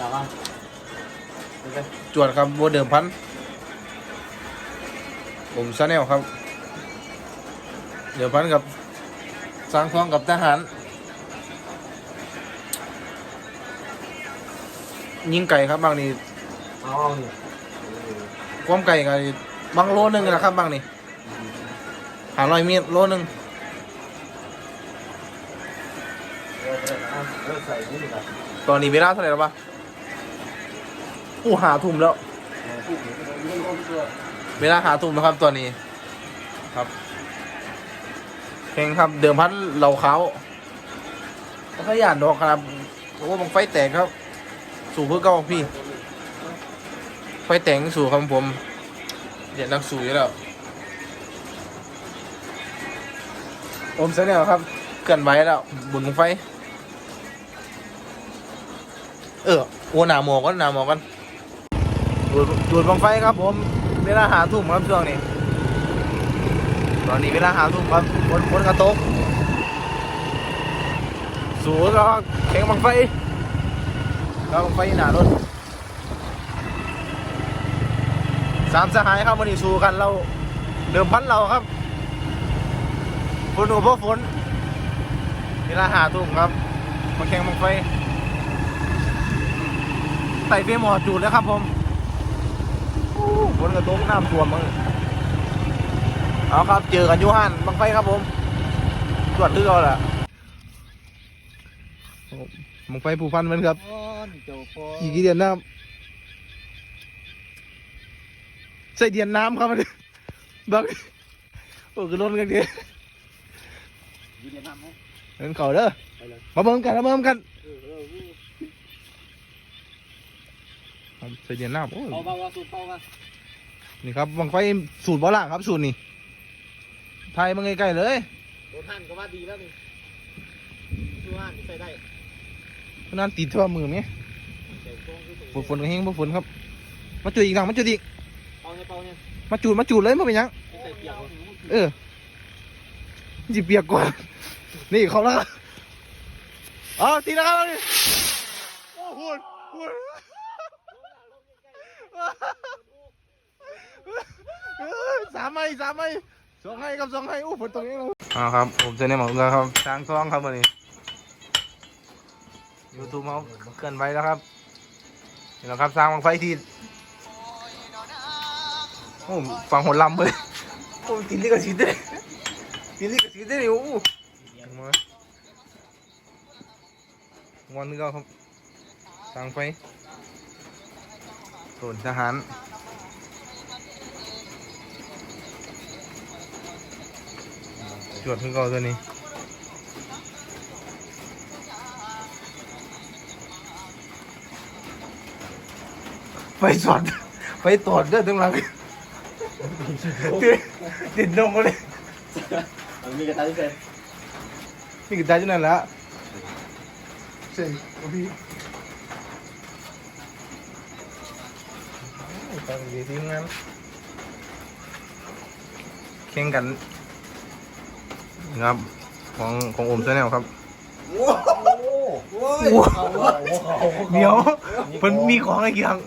อย่ามาโอเคจวดครับบัวเดิมพัน ผมชาแนลครับ เดิมพันกับสร้างท้องกับทหาร ยิงไก่ครับบางนี่เอาเอานี่ความไก่กันบางโลนึงนะครับบางนี่หาร้อยเมตรโลนึงเออเออเอาเออใส่นี่ก่อนตอนนี้เวลาเท่าไหร่แล้วปะ อู้หาทุ่มแล้ว เวลาหาทุ่มแล้วครับตอนนี้ ครับเพลงครับ เดิมพันเหล่าเขาแล้วก็ย่านดอกครับโอ้บังไฟแตกครับ สู่เพื่อเก้าพี่ ไฟแตกสู่ครับผมเดี๋ยวนักสู่อยู่แล้วโอมเสนอครับ เกินไว้แล้ว บุญบังไฟ เออโอหนาหมอกันหนาหมอกัน ดูดดูดบังไฟครับผม เวลาหาทุ่มครับช่วงนี้ ตอนนี้เวลาหาทุ่มครับฝนฝนกระตก สูงแล้วแข่งบังไฟแล้วบังไฟหนารถสามสหายครับวันนี้สู้กันเราเดิมพันเราครับฝนหัวพวกฝนเวลาหาทุ่มครับมาแข่งบังไฟไต่เฟรมหอจูดแล้วครับผม ฝนกระตกน้ำท่วมมั้งเอาครับ เจอกันอยูฮันบังไฟครับผมตรวจเรือแหละมึงไฟผูกพันมันครับป้อนเจ้าป้อนอีกกี่เดือนน้ำใส่เดียนน้ำครับมันบักโอ้คือล้นกันเดียวยืนยันน้ำไหมเงินเขาเด้อไปเลยมาเบิ่งกันมาเบิ่งกัน เออเออเออ ครับ ใส่เดียนน้ำโอ้ยเอาเบาเอาสูบเบามานี่ครับบังไฟสูตรบ่ล่างครับสูตรนี่ไทยมันใกล้ๆเลยโดนหั่นก็ว่าดีแล้วนี่ดูหั่นใส่ได้นั่นติดทั่วมือไหมใส่กล้องที่ฝนฝนก็แห้งบ่ฝนครับ มาจุดอีกหลังมาจุดอีกเป่าเนี่ยเป่าเนี่ยมาจุดมาจุดเลยมาเป็นหยังไม่ใส่เปียกหรอกเออจิเปียกกว่า นี่เขาแล้วครับอ๋อทีนะครับเอาดิโอ้โหโหเอ้ย สามไม้สามไม้สองให้ครับสองให้โอ้ฝนตกเองเลยอ่าครับ ผมจะเนี่ยหมองแล้วครับช้างท้องครับวันนี้ยูทูบเขาเคลื่อนไหวแล้วครับนี่แหละครับสร้างบังไฟที่โอ้ฟังหัวลำเลยโอ้ติดลิขสิทธิ์เลยติดลิขสิทธิ์เลยโอ้มาวันนี้ก็ครับสร้างไฟ ส่วนทหารจวดขึ้นก่อนตัวนี้ไปสอดไปตรวจเด้อทั้งหลังติดติดนมก็เลยมันมีกระต่ายที่ใส่นี่ก็ได้จังนั้นแหละใช่พี่ ตั้งดีทีมงานแข่งกันนะครับของของโอมชาแนลครับโอ้โหโอ้ยโอ้เอาเอาเอาเดี๋ยวมันมีของอะไรกี่อย่าง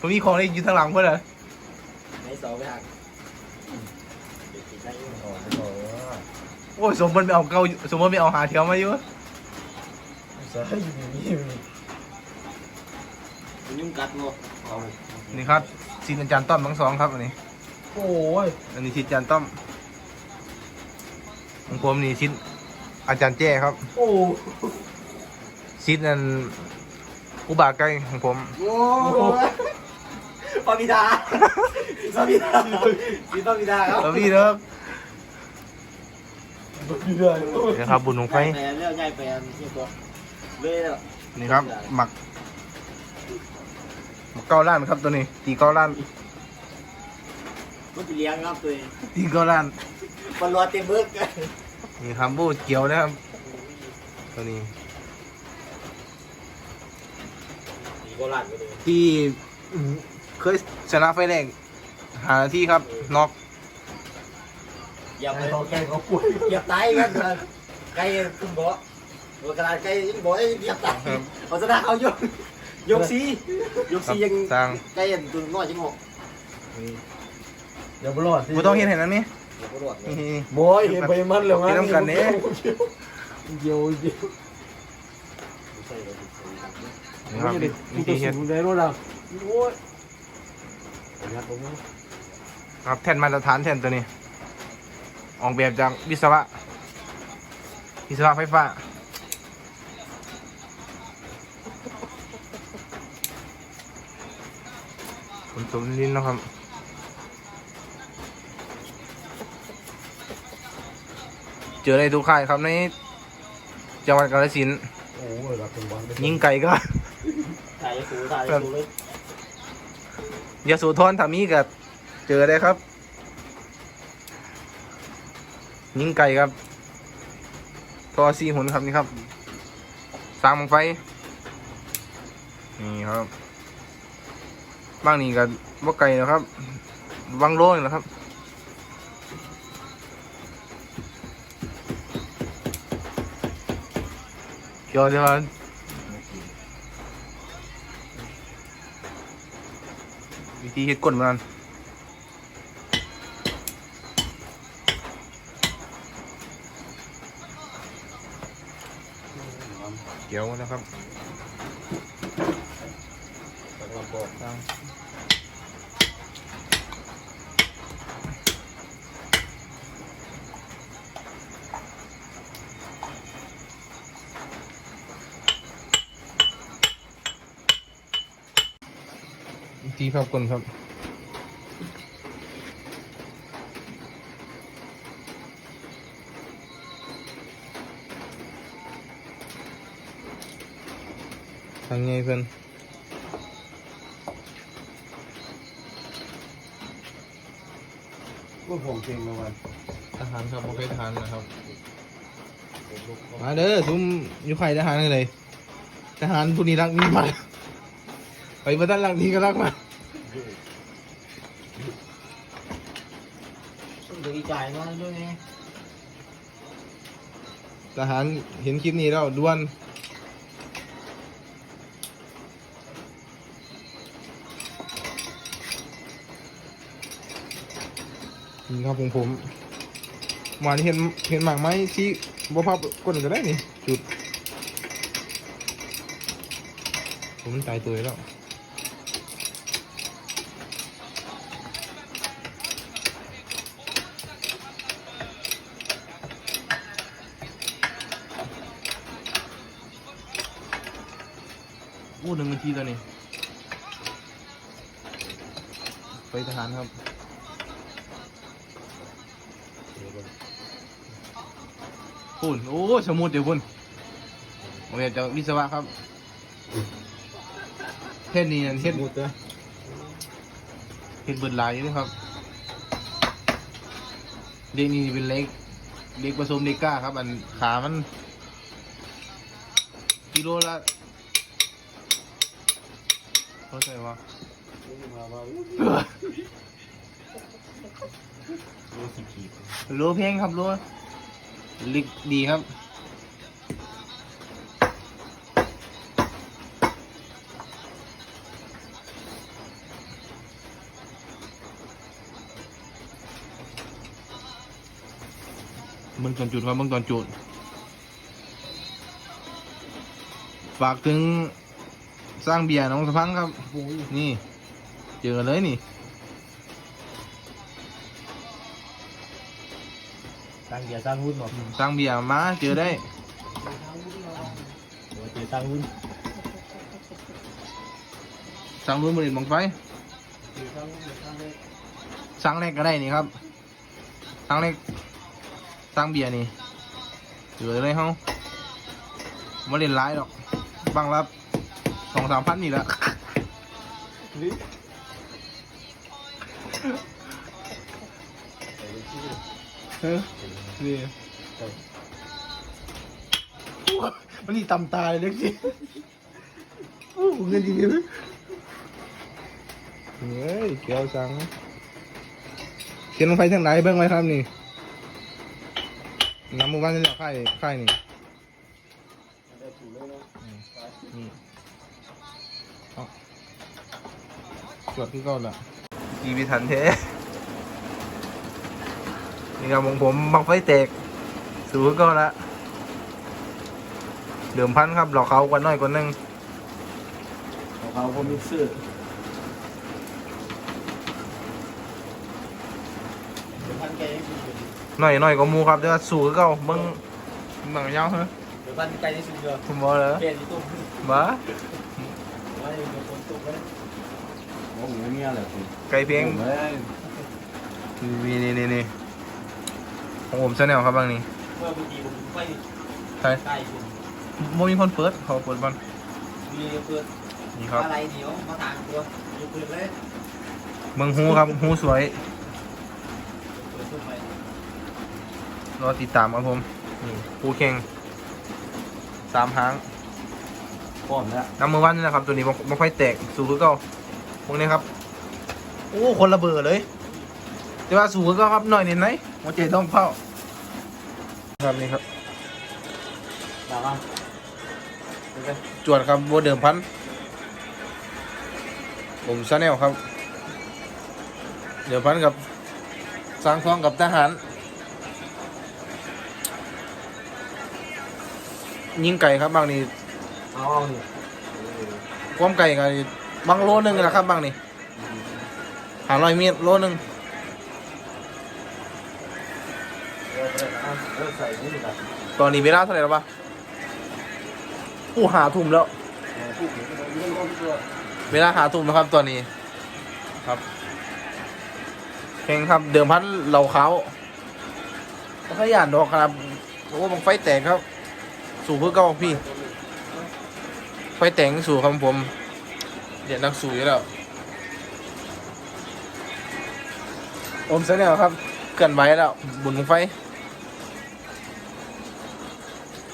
มันมีของอะไรอยู่ทางหลังเพื่อนเหรอในเสาไปหักเด็กติดได้ยังโอ้โหโอ้ยสมบัติไม่เอาเกาสมบัติไม่เอาหาเที่ยวมาอยู่เสาอยู่นี่มันยุ่งกัดงูเอา นี่ครับซีนอาจารย์ต้อมทั้งสองครับอันนี้ โอ้ยอันนี้ชิดอาจารย์ต้อมของผมนี่ชิดอาจารย์แจ้ครับโอ้ชิดนั่นอุบาไก่ของผมโหปามิดาปามิดาสีปามิดาครับแล้วพี่เด้อปามิดานี่ครับบุญของไฟ แปลเรื่องใหญ่แปลนี่ตัวเว้ยแล้ว นี่ครับหมักหมัก เก้าล้านครับตัวนี้ ตีเก้าล้าน มันจะเลี้ยงครับตัวเองตีเก้าล้าน มันรอเต็มเบิกกันนี่ครับบูเกี่ยวนะครับ ตัวนี้มีโบราณไปเลยที่เคยชนะไฟแรกหาที่ครับน็อกอย่าไปเขาแกเขาป่วยอย่าตายกันนะไกลคุณบอกกระดาษใกล้บอกไอ้เดียบตายครับเขาจะได้เอายก ยกซียกซียังสร้างใกล้ยันตัวน้อยจังหวะเดี๋ยวบรอดสิบ่ต้องเห็นเห็นอันนี้เดี๋ยวก็รอดนี่บอยเห็นไปมันแล้วกินน้ำกันเนี่ยเดียวเดียวใช่เลยนี่ครับนี่วิดิธีเฮ็ดสูงได้รถอะโอ้ยนะครับผมครับแท่นมาตรฐานแท่นตัวนี้ ออกแบบจากวิศวะวิศวะไฟฟ้า ผลสมลิ้นนะครับเจอได้ทุกค่ายครับในจังหวัดกาฬสินธุ์โอ้ยรับเป็นบอลยิงไก่ก็ถ่ายสูถ่ายสูเลยยาสูทรถ้ามีก็เจอได้ครับ ยิงไก่ครับทอซีหุ่นครับนี่ครับสร้างบังไฟ นี่ครับ บ้างนี่ก็ว่าไก่นะครับวังโลนี่แหละครับเกี่ยวใช่ไหมวิธีเฮ็ดก้นมันเกี่ยวนะครับ วิธีพับก้นครั บทางไงเพื่อนก็ผมเก่งนะวันทหารครับโอเคทหารนะครับ มาเด้อซุ้มอยู่ไข่ทหารเลย ทหารผู้นี้รักนี่มาไปมาด้านหลังนี้ก็รักมาต้องดีใจมากด้วยไงทหารเห็นคลิปนี้แล้วด่วน นี่ครับของผมหวานเห็นเห็นหมากไหมที่บ่พับก้นก็ได้นี่ จุด ผมมันตายตัวแล้วอู้หนึ่งนาทีตอนนี้ ไปทหารครับ ปุ่นโอ้สมุดเดี๋ยวปุ่นผมอยากจะวิศวะครับเทศนี้นั่นเทศหมดเลยเทศเบิดหลายอยู่นะครับ เด็กนี่เป็นเล็ก เด็กผสมเด็กกล้าครับ อันขามัน กิโลละเท่าไหร่วะมามารู้สิขีดโลเพลงครับโลลิกดีครับมืองตอนจุดครับมืองตอนจุด ฝากถึงสร้างเบียร์น้องสะพังครับ นี่ เจอเลยนี่ เกียร์ตั้งหุ้นหมดสร้างเบียร์มาเจอได้เกียร์ตั้งหุ้นสร้างรุ่นบริษัทบังไฟสร้างแรกก็ได้นี่ครับสร้างแรกสร้างเบียร์นี่เจอเลยเฮาไม่เล่นร้ายหรอกบางรับสองสามพันนี่แหละ เออนี่มันนี่ตำตายเลยสิโอ้เงินจริงเลยเฮ้ยเกี่ยวสังเขียนลงไปทางไหนเบิ่งไว้ครับนี่น้ำหมู่บ้านนี่แหละค่ายค่ายนี่นี่เอาจวดที่เก่าละกีวิทันเท นี่ครับของผมบังไฟแตกสูงก็ละเดิมพันครับหลอกเขากว่าน้อยกว่านึงของเขาผมมีซื้อเดี๋ยวพันไก่ให้กินอยู่น้อยน้อยกว่าหมูครับแต่ว่าสูงก็เบิ่งเบิ่งยาวเหรอเดี๋ยวพันไก่ให้สุดเดียวผมบอกเลยเปลี่ยนที่ตุ้มบ้าไว้เดี๋ยวคนตุ้มไว้โอ้โหเงี้ยแหละคุณไก่เพียงเฮ้ยนี่นี่นี่นี่ ของผมชาแนลครับบางนี้เมื่อเมื่อกี้ผมไปใช่ไก่คุณโมมีคนเปิดเขาเปิดบอลมีเพื่อนนี่ครับอะไรเหนียวมาทางตัวมีเพื่อนเลยเมืองฮูครับฮูสวยเปิดตุ้มไปรอติดตามครับผมนี่ปูเข่งสามหางป้อนแล้วน้ำมือวันนี่นะครับ ตัวนี้มันค่อยแตกสูงคือเก่าพวกนี้ครับโอ้คนละเบอร์เลย แต่ว่าสูงคือเก็ครับหน่อยนิดไหนหัวใจต้องเข้า ครับนี่ครับตามมาจวดครับบัวเดิมพัน ผมชาแนลครับ เดิมพันกับสร้างท้องกับทหาร ยิงไก่ครับบางนี่เอาเอานี่ความไก่กับบางโลหนึงนะครับบางนี่หาร้อยเมตรโลหนึง ใส่นี่แหละตอนนี้เวลาเท่าไหร่แล้วปะอู้หาทุ่มแล้วพูดถึงเรื่องของตัวเวลาหาทุ่มแล้วครับตอนนี้ ครับเพลงครับ เดิมพันเหล่าเขาก็ขยันดอกครับโอ้บังไฟแตกครับ สู่เพื่อเก้าพี่ ไฟแตกสู่ครับผม เดี๋ยวนักสู่อยู่แล้วอมเสนอครับ เกินไว้แล้ว บุญบังไฟ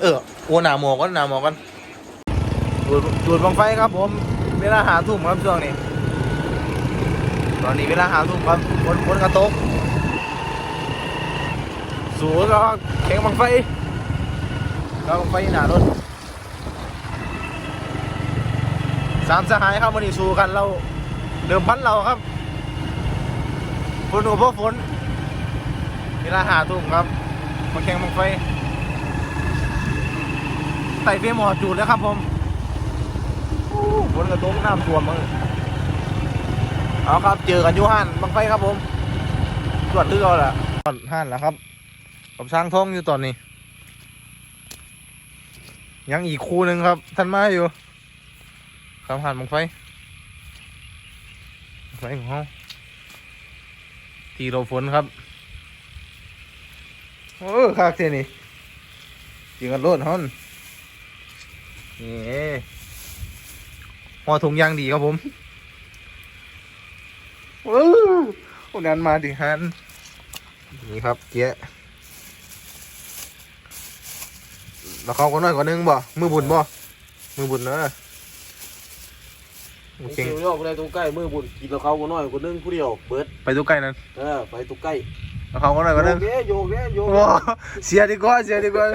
เออโอหนาหมอกันหนาหมอกันดูดดูดบังไฟครับผม เวลาหาทุ่มครับช่วงนี้ ตอนนี้เวลาหาทุ่มครับฝนฝนกระตก สูงก็แข็งบังไฟแล้วบังไฟหนารถสามสหายครับวันนี้สู้กันเราเดิมพันเราครับฝนกับพวกฝนเวลาหาทุ่มครับมาแข่งบังไฟ ไต่เฟรมหมอจูดแล้วครับผมฝนกระตกน้ำท่วมมือเอาครับ เจอกันยูฮันบังไฟครับผมตรวจตื้อเอาละฮันแล้วครับผมสร้างท้องอยู่ตอนนี้ ยังอีกคู่หนึ่งครับ ท่านมาอยู่คำหันบังไฟบังไฟของเขาทีเราฝนครับโอ้คากเทนี่ยิงกันโลดฮอน นี่ห่อถุงยางดีครับผมโอ้โหนั้นมาดิฮันนี่ครับเจ๊ะแล้วเขาก็น้อยกว่านึงบ่ มือบุญบ่ มือบุญนะโอเคคิวยกเลยตรงใกล้มือบุญกินแล้วเขาก็น้อยคนนึงผู้เดียวเบิดไปตัวใกล้นั้นเออไปตรงใกล้แล้วเขาก็น้อยกว่านึงโยกเด้โยกเด้โยกว้าเสียดีกว่าเสียดีกว่า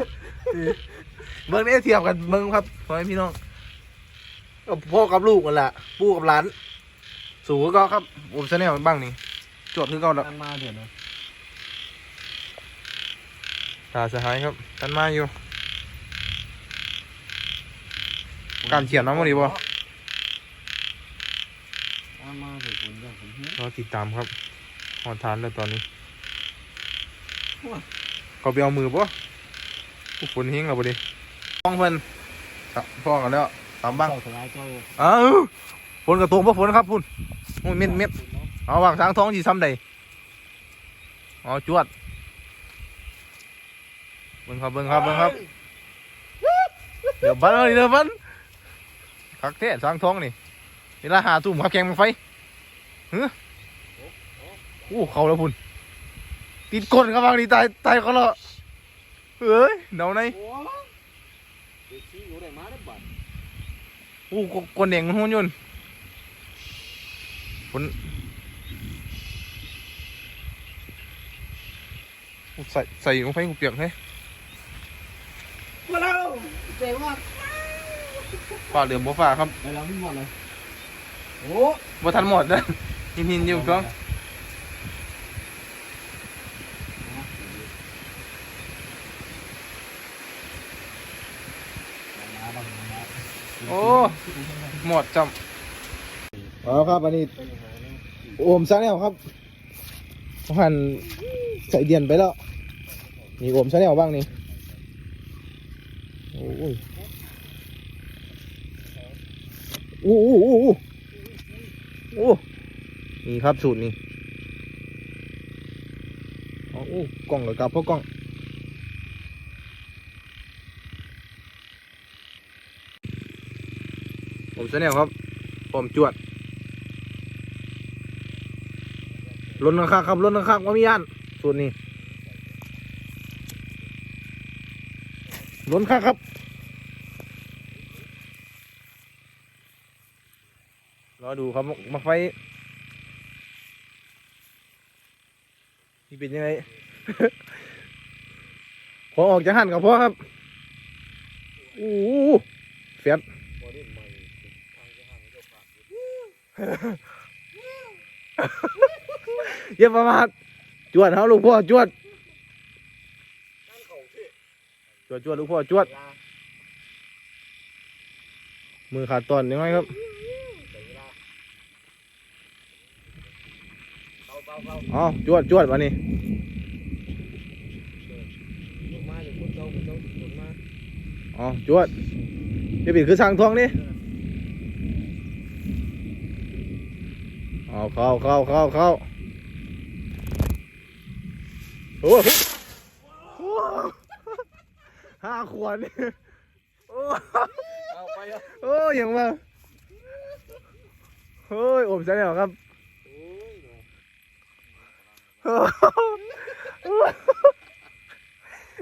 เมืองนี้เทียบกันเมืองครับพ่อแม่พี่น้องก็พ่อกับลูกกันแหละปู่กับหลาน สูงก็ครับผมชาแนลบ้างนี่จวดคือเก่าแล้วมันมาเดี๋ยวนะตาสหายครับท่านมาอยู่ การเขียนน้องมันดีบ่มันมาเดี๋ยวคุณเดี๋ยวผมเห็น รอติดตามครับหอนทานแล้วตอนนี้เขาไปเอามือปะผู้ฝนเฮงเราปะดิ ฟ้องเพิ่นครับฟ้องกันแล้วตามบ้างเจ้าสลายเจ้าอ้าวฝนกระตกปะฝนครับพุ่นโอ้ยเม็ดเม็ดเอาวางทางท้องสีซ้ำใดอ๋อจวดเบิ่งครับเบิ่งครับเบิ่งครับเดี๋ยวบันเลยเดี๋ยวบันคักเทศทางท้องนี่เวลาหาตุ่มครับแข่งบังไฟเฮ้ยโอ้เขาแล้วพุ่นติดก้นครับบางนี่ตายตายเขาแล้วเอ้ยเดาใน โอ้เด็กที่อยู่ไหนมาได้บัด โอ้กก้นแดงมันหุ่นยนต์ฝนโอ้ใส่ใส่ลงไฟกูเปียกให้มาแล้วเจ๋งมากฝ่าเหลือมบ่ฝ่าครับไปแล้วพี่หมดเลยโอ้บ่ทันหมดนะหินหินอยู่ช่วง โอ้หมดจำเอาครับอันนี้โอมซะแล้วครับหันใส่เดียนไปแล้วนี่โอมซะแล้วบ้างนี่โอ้ยโอ้โหโอ้โอ้นี่ครับสูตรนี่โอ้กล่องกับกลับพราะกล่อง ผมเสนอครับ ผมจวดลนข้างครับลนข้างว่ามีอันส่วนนี้ล้นข้างครับรอดูครับมาไฟนี่เป็นยังไงพอออกจากหันกับพ่อครับ โอ้โหเฟียด อย่าประมาทจวดเขาลูกพ่อจวดจวดจวดลูกพ่อจวด มือขาดตอนยังไงครับอ๋อจวดจวดวันนี้ลงมาอยู่บนเจ้าบนเจ้าลงมาอ๋อจวปิดคือสั่งทองนี่ เอาเข้าเข้าเข้าเข้าโอ้โหห้าขวดนี่โอ้เอาไปอะโอ้ยยังว่าเฮ้ยอมใช่แล้วครับโอ้ย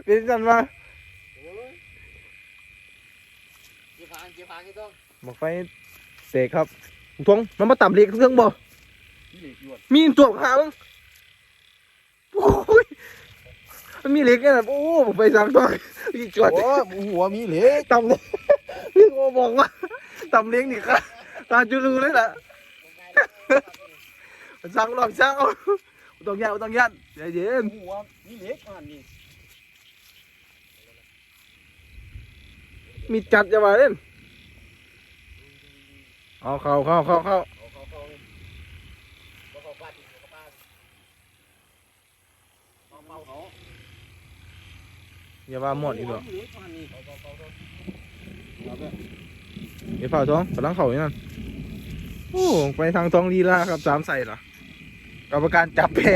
เป็นกันมาโอ้ยเกี่ยวพางเกี่ยวพางกี่ต้องบอกไฟเสกครับทวงมันมาต่ำเล็กเครื่องบ่ นี่เหล็กยวดมีตัวขาบ้างโอ้ยมันมีเหล็กเนี่ยนะโอ้บอกไฟสั่งตัวมีจวดโอ้หัวมีเหล็กต่ำเลยพี่โอบอกว่าต่ำเล็กนี่ค่ะตาจุลูเลยล่ะสั่งหลอกสั่งเอาต้องยัดต้องยัดใจเย็นหัวมีเหล็กอันนี้มีจัดจะมาเล่นเอาเข้าเข้าเข้าเข้า เอาเขาเขาเลยเอาเขาฟาดเอาเขาฟาดเอาเมาเขา อย่าว่าหมดอีกหรอกเดี๋ยวเฝ้าท้องกำลังเข่าอยู่นั่นโอ้ไปทางท้องลีลาครับสามใส่เหรอกรรมการจับแพ้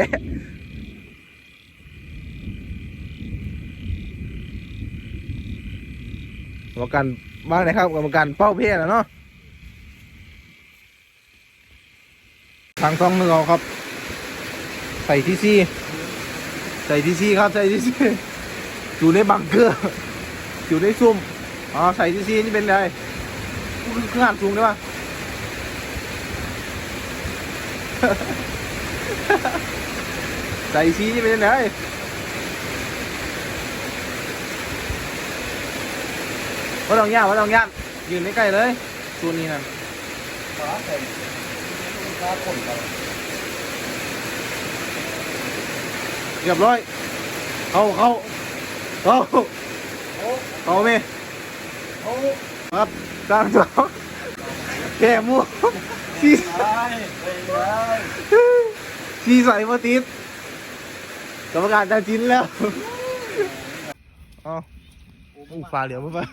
กรรมการบ้างนะครับกรรมการเป้าเพ้นะเนาะทางท้องนึกเอาครับ ใส่ที่ซี่ใส่ที่ซี่ครับ ใส่ที่ซี่ อยู่ในบังเกอร์ อยู่ในซุ่มอ๋อใส่ที่ซี่นี่เป็นไงเครื่องอ่านสูงได้ปะใส่ซีนี่เป็นไงว่าต้องย่านว่าต้องย่านยืนไม่ใกล้เลยตัวนี้นั่นฟ้าใส่ฟ้าผลกันเรียบร้อย เข้าเข้า เข้าโอ้เข้าไหมโอ้ครับสามสองแก่หมูซีได้ไปได้ซีใส่มาติดกรรมการจะจิ้นแล้วเอ๋ออู้ฟ้าเหลืองมั้งปะ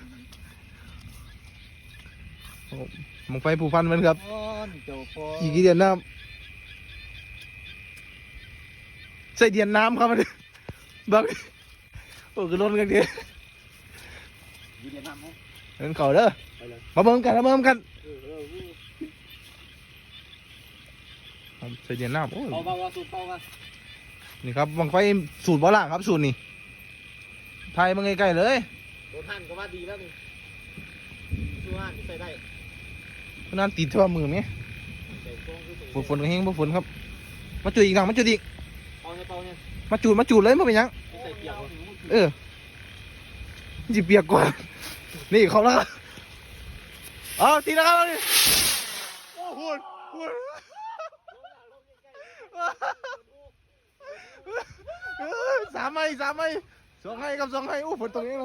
มองไฟผูพันมันครับอนเจ้าพอกี่กี่เดียนน้ำใส่เดียนน้ำครับมันบัก โอ้คือล้นกันเดียวยืนยันน้ำไหมเงินเขาเด้อไปเลยมาเบิ่งกันมาเบิ่งกันเออเออเออครับใส่เดียนน้ำโอ้ยเบาเบาเบาสูบเบากันนี่ครับบังไฟสูตรบ่ล่างครับสูตรนี่ไทยมันใกล้ๆเลยโดนท่านก็ว่าดีแล้วนี่ช่วยท่านใส่ได้เพราะนั่นติดทั่วมือไหมใส่กล้องคือฝนฝนก็แห้งบ่ฝนครับ มาจุดอีกหนังมาจุดอีกเปาเนี่ยเปาเนี่ยมาจุดมาจุดเลยมาเป็นหยังใส่ เกียร์เออจิเปียกกว่า นี่เขาแล้วเอาตีนะครับเอาดิโอ้โหโหสามไม้สามไม้สองให้กับสองให้โอ้ฝนตกเอง